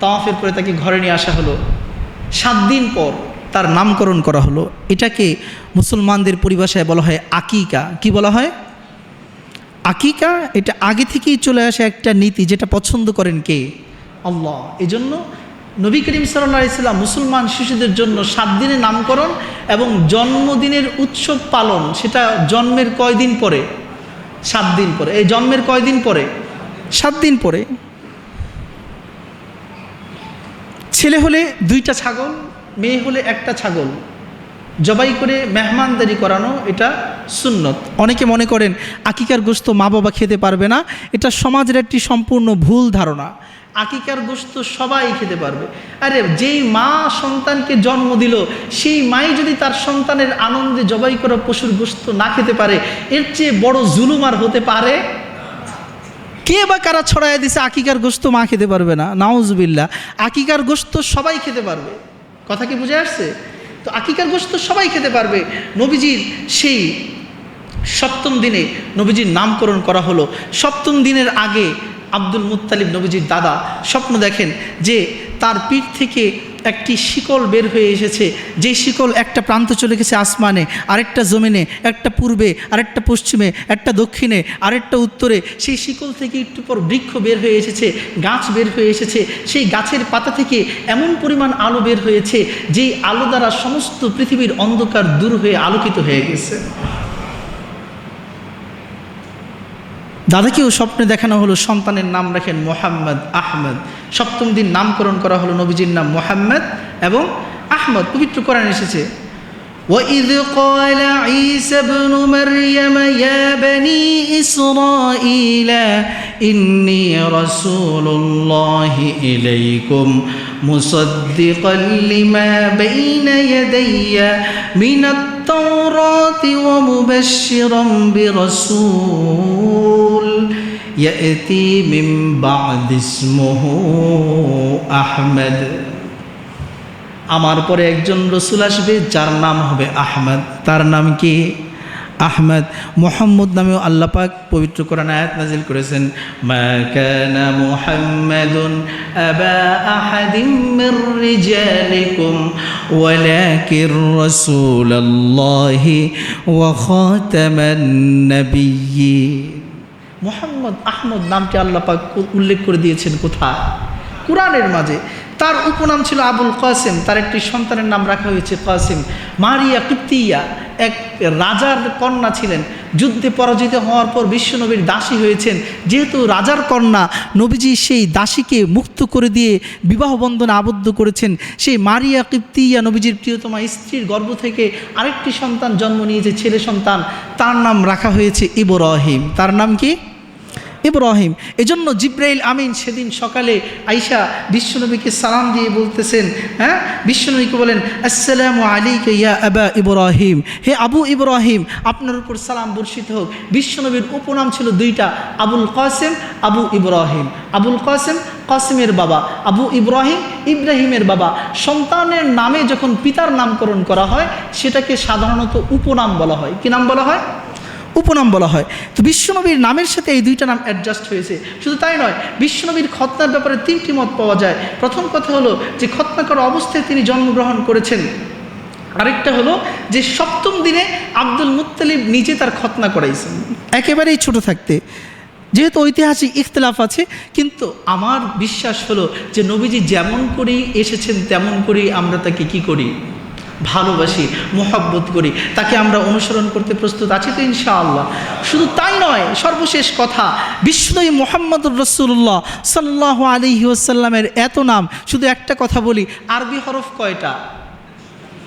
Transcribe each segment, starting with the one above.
তাওয়াফের পরে তাকে ঘরে নিয়ে আসা হলো। সাত দিন পর তার নামকরণ করা হলো। এটাকে মুসলমানদের পরিভাষায় বলা হয় আকিকা। কি বলা হয়? আকিকা, এটা আগে থেকেই চলে আসে একটা নীতি যেটা পছন্দ করেন কে? আল্লাহ। এই জন্য নবী করিম সাল্লাহ ইসলাম মুসলমান শিশুদের জন্য সাত দিনের নামকরণ এবং জন্মদিনের উৎসব পালন, সেটা জন্মের কয়দিন পরে? সাত দিন পরে। এই জন্মের কয়দিন পরে? সাত দিন পরে। ছেলে হলে দুইটা ছাগল, মেয়ে হলে একটা ছাগল। জবাই করে মেহমানদারি করানো এটা সুন্নত। অনেকে মনে করেন, আকিকার গোস্ত মা বাবা খেতে পারবে না, এটা সমাজের একটি সম্পূর্ণ ভুল ধারণা। আকিকার গোস্ত সবাই খেতে পারবে। আরে, যেই মা সন্তানকে জন্ম দিল, সেই মাই যদি তার সন্তানের আনন্দে জবাই করা পশুর গোস্ত না খেতে পারে, এর চেয়ে বড় জুলুম আর হতে পারে কে বা কারা ছড়ায় দিছে, আকিকার গোস্ত মা খেতে পারবে না। নাউজবিল্লা আকিকার গোস্ত সবাই খেতে পারবে। কথা কি বুঝে আসছে? তো আকিকার গোস্ত সবাই খেতে পারবে। নবীজির সেই সপ্তম দিনে নবীজির নামকরণ করা হলো। সপ্তম দিনের আগে আব্দুল মুত্তালিব নবীজির দাদা স্বপ্ন দেখেন যে তার পিঠ থেকে একটি শিকল বের হয়ে এসেছে। যে শিকল একটা প্রান্ত চলে গেছে আসমানে, আরেকটা জমিনে, একটা পূর্বে, আরেকটা পশ্চিমে, একটা দক্ষিণে, আরেকটা উত্তরে। সেই শিকল থেকে একটু পর বৃক্ষ বের হয়ে এসেছে, গাছ বের হয়ে এসেছে। সেই গাছের পাতা থেকে এমন পরিমাণ আলো বের হয়েছে, যেই আলো দ্বারা সমস্ত পৃথিবীর অন্ধকার দূর হয়ে আলোকিত হয়ে গেছে। দাদাকেও স্বপ্নে দেখানো হলো সন্তানের নাম রাখেন মোহাম্মদ আহমদ সপ্তম দিন নামকরণ করা হলো নবীজির নাম মোহাম্মদ এবং আহমদ পবিত্র কোরআন এসেছে وإذ قال عيسى ابن مريم يا بني إسرائيل إني رسول الله إليكم مصدقا لما بين يدي من التوراة ومبشرا برسول يأتي من بعد اسمه أحمد আমার পরে একজন রসুল আসবে যার নাম হবে আহমদ তার নাম কি আহমদ মোহাম্মদ নামেও আল্লাহ পাক পবিত্র কোরআন আয়াত নাজিল করেছেন মা কানা মুহাম্মাদুন আবা আহাদিম মির রিজালিকুম ওয়ালাকির رسول الله وخاتم নাবিয়্যিন মোহাম্মদ আহমদ নামটি আল্লাপাক উল্লেখ করে দিয়েছেন কোথায়? কোরআনের মাঝে। তার উপনাম ছিল আবুল কাসেম। তার একটি সন্তানের নাম রাখা হয়েছে কাসেম। মারিয়া কিপ্তিয়া, এক রাজার কন্যা ছিলেন। যুদ্ধে পরাজিত হওয়ার পর বিশ্বনবীর দাসী হয়েছেন। যেহেতু রাজার কন্যা, নবীজি সেই দাসীকে মুক্ত করে দিয়ে বিবাহ বন্ধনে আবদ্ধ করেছেন। সেই মারিয়া কিপ্তিয়া, নবীজির প্রিয়তমা স্ত্রীর গর্ভ থেকে আরেকটি সন্তান জন্ম নিয়েছে, ছেলে সন্তান। তার নাম রাখা হয়েছে ইব্রাহিম। তার নাম কি? ইব্রাহিম। এজন্য জিব্রাইল আমিন সেদিন সকালে আইসা বিশ্বনবীকে সালাম দিয়ে বলতেছেন হ্যাঁ? বিশ্বনবীকে বলেন, আসসালামু আলাইকা ইয়া আবা ইব্রাহিম। হে আবু ইব্রাহিম, আপনার উপর সালাম বর্ষিত হোক। বিশ্বনবীর উপনাম ছিল দুইটা, আবুল কাসেম, আবু ইব্রাহিম। আবুল কাসেম, কাসিমের বাবা। আবু ইব্রাহিম, ইব্রাহিমের বাবা। সন্তানের নামে যখন পিতার নামকরণ করা হয়, সেটাকে সাধারণত উপনাম বলা হয়। কি নাম বলা হয়? উপনাম বলা হয়। তো বিশ্বনবীর নামের সাথে এই দুইটা নাম অ্যাডজাস্ট হয়েছে। শুধু তাই নয়, বিশ্বনবীর খতনার ব্যাপারে তিনটি মত পাওয়া যায়। প্রথম কথা হলো যে খতনা করা অবস্থায় তিনি জন্মগ্রহণ করেছেন। আরেকটা হলো যে সপ্তম দিনে আব্দুল মুত্তালিব নিজে তার খতনা করাইছেন। একেবারেই ছোট থাকতে। যেহেতু ঐতিহাসিক ইখতলাফ আছে, কিন্তু আমার বিশ্বাস হলো যে নবীজি যেমন করেই এসেছেন, তেমন করেই আমরা তাকে কি করি? ভালোবাসি, মোহাব্বত করি, তাকে আমরা অনুসরণ করতে প্রস্তুত আছি তো ইনশাআল্লাহ। শুধু তাই নয়, সর্বশেষ কথা, বিষ্ণুই মোহাম্মদুর রসুল্লাহ সাল্লাহ আলী ওসাল্লামের এত নাম, শুধু একটা কথা বলি, আরবি হরফ কয়টা?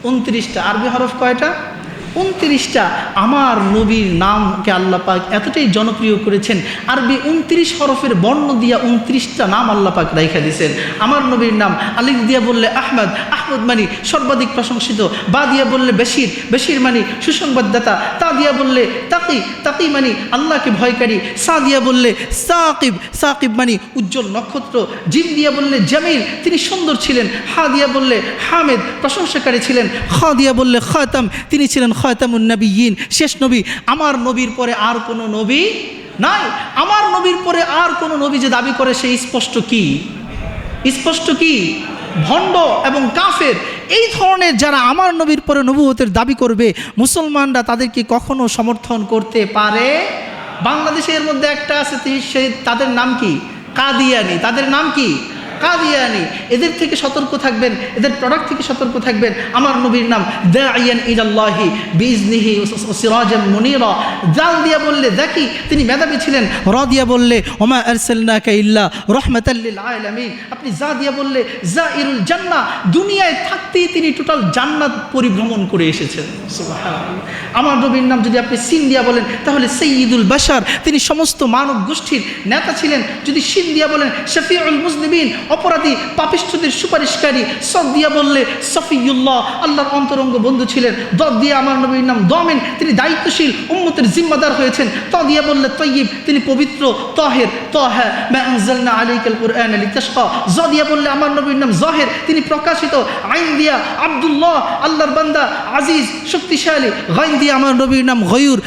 উনত্রিশটা। আরবি হরফ কয়টা? উনত্রিশটা আমার নবীর নামকে আল্লাহ পাক এতটাই জনপ্রিয় করেছেন। আরবি উনত্রিশ হরফের বর্ণ দিয়া উনত্রিশটা নাম আল্লাহ পাক রাইখা দিয়েছেন। আমার নবীর নাম আলিফ দিয়া বললে আহমদ আহমদ মানি সর্বাধিক প্রশংসিত, বা দিয়া বললে বেশির বেশির মানি সুসংবাদদাতা, তা দিয়া বললে তাকি তাকি মানি আল্লাহকে ভয়কারী, সা দিয়া বললে সাকিব সাকিব মানি উজ্জ্বল নক্ষত্র জিম দিয়া বললে জামিল, তিনি সুন্দর ছিলেন, হা দিয়া বললে হামেদ, প্রশংসাকারী ছিলেন, খ দিয়া বললে খতাম, তিনি ছিলেন খতামুন নবীন শেষ নবী। আমার নবীর পরে আর কোনো নবী নাই। আমার নবীর পরে আর কোনো নবী যে দাবি করে সেই স্পষ্ট কি? স্পষ্ট কি? ভণ্ড এবং কাফের। এই ধরনের যারা আমার নবীর পরে নবুয়তের দাবি করবে, মুসলমানরা তাদেরকে কখনো সমর্থন করতে পারে? বাংলাদেশের মধ্যে একটা আছে সেই তাদের নাম কি? কাদিয়ানি। তাদের নাম কি? কাদিয়ানি, এদের থেকে সতর্ক থাকবেন, এদের প্রোডাক্ট থেকে সতর্ক থাকবেন। আমার নবীর নাম দাইয়ান ইলাল্লাহি বিজনিহি সিরাজাম মুনিরা। জাল দিয়া বললে দেখি তিনি মেধাবী ছিলেন। র দিয়া বললে, ওমা আরসালনাকা ইল্লা রাহমাতাল্লিল আলামিন। আপনি যা দিয়া বললে, জাইরুল জান্নাহ দুনিয়ায় থাকতেই তিনি টোটাল জান্নাত পরিভ্রমণ করে এসেছেন। আমার নবীর নাম যদি আপনি সিন দিয়া বলেন, তাহলে সৈয়দুল বাশার, তিনি সমস্ত মানব গোষ্ঠীর নেতা ছিলেন। যদি সিন দিয়া বলেন, শফিউল মুজলিমিন অপরাধী পাপিষ্ঠদের সুপারিশকারী সদ দিয়া বললে সফিউল্লাহ, আল্লাহর অন্তরঙ্গ বন্ধু ছিলেন। দ দিয়া আমার নবীর নাম দমেন তিনি দায়িত্বশীল, উম্মতের জিম্মাদার হয়েছেন। ত দিয়া বললে তৈয়ব, তিনি পবিত্র, তহের, তহা আলাইকাল কুরআন লিতাশকা। জ দিয়া বললে আমার নবীর নাম জহের। তিনি প্রকাশিত, আইন দিয়া আব্দুল্লাহ, আল্লাহর বান্দা, আজিজ, শক্তিশালী। গাইন দিয়া আমার নবীর নাম গয়ুর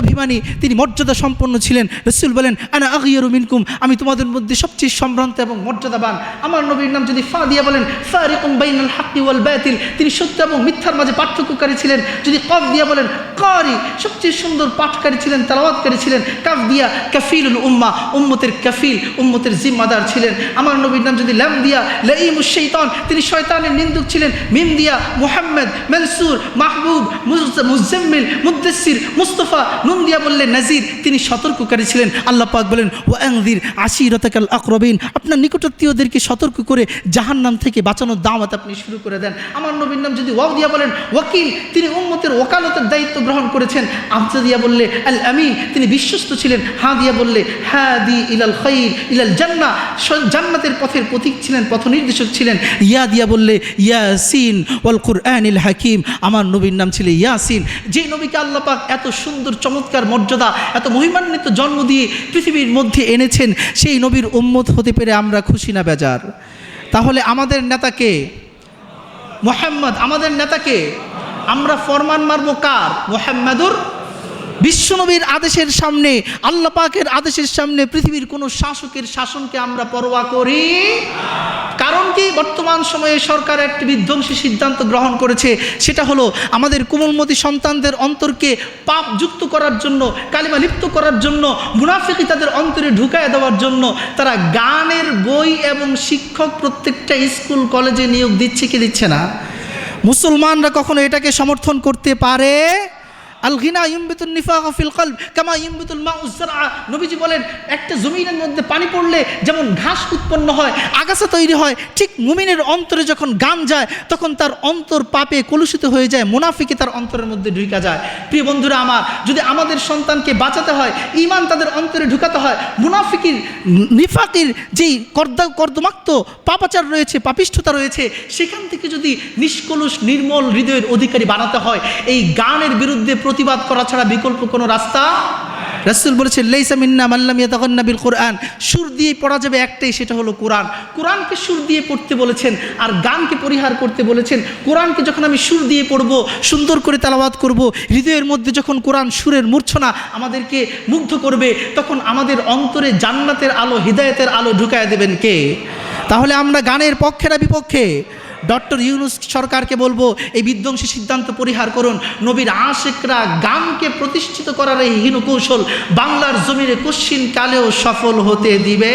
আত্মাভিমানী তিনি মর্যাদা সম্পন্ন ছিলেন। রসুল বলেন, আনা আগিয়ারু মিনকুম, আমি তোমাদের মধ্যে সবচেয়ে সম্ভ্রান্ত এবং মর্যাদাবান। আমার নবীর নাম যদি ফা দিয়া বলেন ফারিকুম বাইনাল হাক্কি ওয়াল বাতিল। তিনি সত্য এবং মিথ্যার মাঝে পার্থক্যকারী ছিলেন। যদি কফ দিয়া বলেন, কারি, সবচেয়ে সুন্দর পাঠকারী ছিলেন, তালাওয়াতকারী ছিলেন কাফ দিয়া কাফিলুল উম্মা, উম্মতের কাফিল, উম্মতের জিম্মাদার ছিলেন। আমার নবীর নাম যদি ল্যাম দিয়া লাইমুশ শৈতান তিনি শয়তানের নিন্দুক ছিলেন। মিম দিয়া মুহাম্মদ, মনসুর, মাহবুব, মুজ- মুজাম্মিল মুদ্দাসির মুস্তফা নুন দিয়া বললেন, নাজির, তিনি সতর্ককারী ছিলেন। আল্লাহ পাক বলেন ও অ্যাংদির আশিরতাকাল আকরবিন। আপনার নিকটাত্মীয়দেরকে সতর্ক করে জাহান্নাম থেকে বাঁচানোর দাওয়াত আপনি শুরু করে দেন। আমার নবীর নাম যদি ওয়াও দিয়া বলেন, ওয়াকিল, তিনি উম্মতের ওকালতের দায়িত্ব গ্রহণ করেছেন। আবজা দিয়া বললে, আল আমিন। তিনি বিশ্বস্ত ছিলেন। হা দিয়া বললে হ্যাঁ দি ইলাল খৈর, ইলাল জান্না। জান্নাতের পথের প্রতীক ছিলেন, পথ নির্দেশক ছিলেন। ইয়া দিয়া বললে, ইয়াসিন ওয়াল কুরআনিল হাকিম। আমার নবীর নাম ছিল ইয়াসিন। যে নবীকে আল্লাহ পাক এত সুন্দর, চমৎকার মর্যাদা, এত মহিমান্বিত জন্ম দিয়ে পৃথিবীর মধ্যে এনেছেন, সেই নবীর উম্মত হতে পেরে আমরা খুশি না, বেজার। তাহলে আমাদের নেতাকে মোহাম্মদ, আমাদের নেতাকে আমরা ফরমান মারবো কার? মোহাম্মদুর বিশ্বনবীর আদেশের সামনে, আল্লাহ পাকের আদেশের সামনে পৃথিবীর কোনো শাসকের শাসনকে আমরা পরোয়া করি কারণ কি? বর্তমান সময়ে সরকার একটি বিধ্বংসী সিদ্ধান্ত গ্রহণ করেছে। সেটা হলো, আমাদের কোমলমতি সন্তানদের অন্তরকে পাপ যুক্ত করার জন্য, কালিমা লিপ্ত করার জন্য, মুনাফিকি তাদের অন্তরে ঢুকায় দেওয়ার জন্য তারা গানের বই এবং শিক্ষক প্রত্যেকটা স্কুল, কলেজে নিয়োগ দিচ্ছে কি দিচ্ছে না? মুসলমানরা কখনো এটাকে সমর্থন করতে পারে? আল ঘিনা ইম্বিতুল নিফাক কলব, কামা ইম্বিতুল মা উজ্জারা নবীজি বলেন, একটা জমিনের মধ্যে পানি পড়লে যেমন ঘাস উৎপন্ন হয়, আগাছা তৈরি হয়, ঠিক মুমিনের অন্তরে যখন গান যায়, তখন তার অন্তর পাপে কলুষিত হয়ে যায় মুনাফিকে তার অন্তরের মধ্যে ঢুকা যায়। প্রিয় বন্ধুরা আমার, যদি আমাদের সন্তানকে বাঁচাতে হয় ইমান তাদের অন্তরে ঢুকাতে হয়, মুনাফিকির, নিফাকির যেই কর্দা, কর্দমাক্ত পাপাচার রয়েছে, পাপিষ্ঠতা রয়েছে, সেখান থেকে যদি নিষ্কলুষ, নির্মল হৃদয়ের অধিকারী বানাতে হয়, এই গানের বিরুদ্ধে প্রতিবাদ করা ছাড়া বিকল্প কোনো রাস্তা? রাসুল বলেছে লেইসা মিন্না মাল্লামিয়া তখন নাবিল কোরআন। সুর দিয়ে পড়া যাবে একটাই, সেটা হলো কোরআন। কোরআনকে সুর দিয়ে পড়তে বলেছেন আর গানকে পরিহার করতে বলেছেন। কোরআনকে যখন আমি সুর দিয়ে পড়ব, সুন্দর করে তালাবাদ করব, হৃদয়ের মধ্যে যখন কোরআন সুরের মূর্ছনা আমাদেরকে মুগ্ধ করবে, তখন আমাদের অন্তরে জান্নাতের আলো, হৃদায়তের আলো ঢুকায় দেবেন কে? তাহলে আমরা গানের পক্ষে না বিপক্ষে? ডক্টর ইউনুস সরকারকে বলব, এই বিধ্বংসী সিদ্ধান্ত পরিহার করুন। নবীর আশেকরা গামকে প্রতিষ্ঠিত করার এই হীন কৌশল বাংলার জমিরে কশ্চিন কালেও সফল হতে দিবে।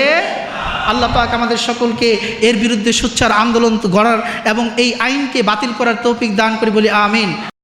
আল্লাহ পাক আমাদের সকলকে এর বিরুদ্ধে সোচ্চার আন্দোলন গড়ার এবং এই আইনকে বাতিল করার তৌফিক দান করে বলি, আমিন।